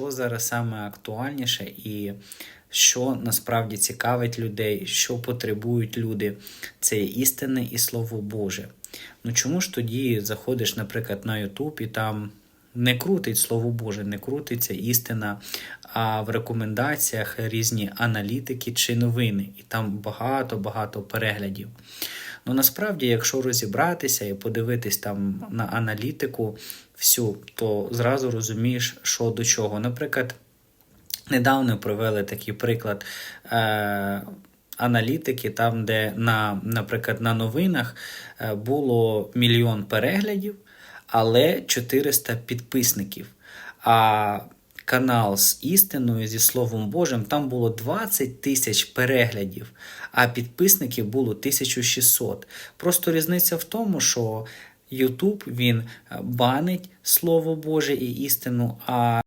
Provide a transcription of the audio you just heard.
що зараз саме актуальніше і що насправді цікавить людей, що потребують люди. Це істини і Слово Боже. Ну чому ж тоді заходиш, наприклад, на YouTube і там не крутить Слово Боже, не крутиться істина, а в рекомендаціях різні аналітики чи новини, і там багато-багато переглядів. Ну насправді, якщо розібратися і подивитись там на аналітику всю, то зразу розумієш, що до чого. Наприклад, недавно провели такий приклад. Е- Аналітики, там, де, на, наприклад, на новинах е, було мільйон переглядів, але 400 підписників. А канал з істиною, зі Словом Божим, там було 20 тисяч переглядів, а підписників було 1600. Просто різниця в тому, що YouTube він е, банить Слово Боже і істину, а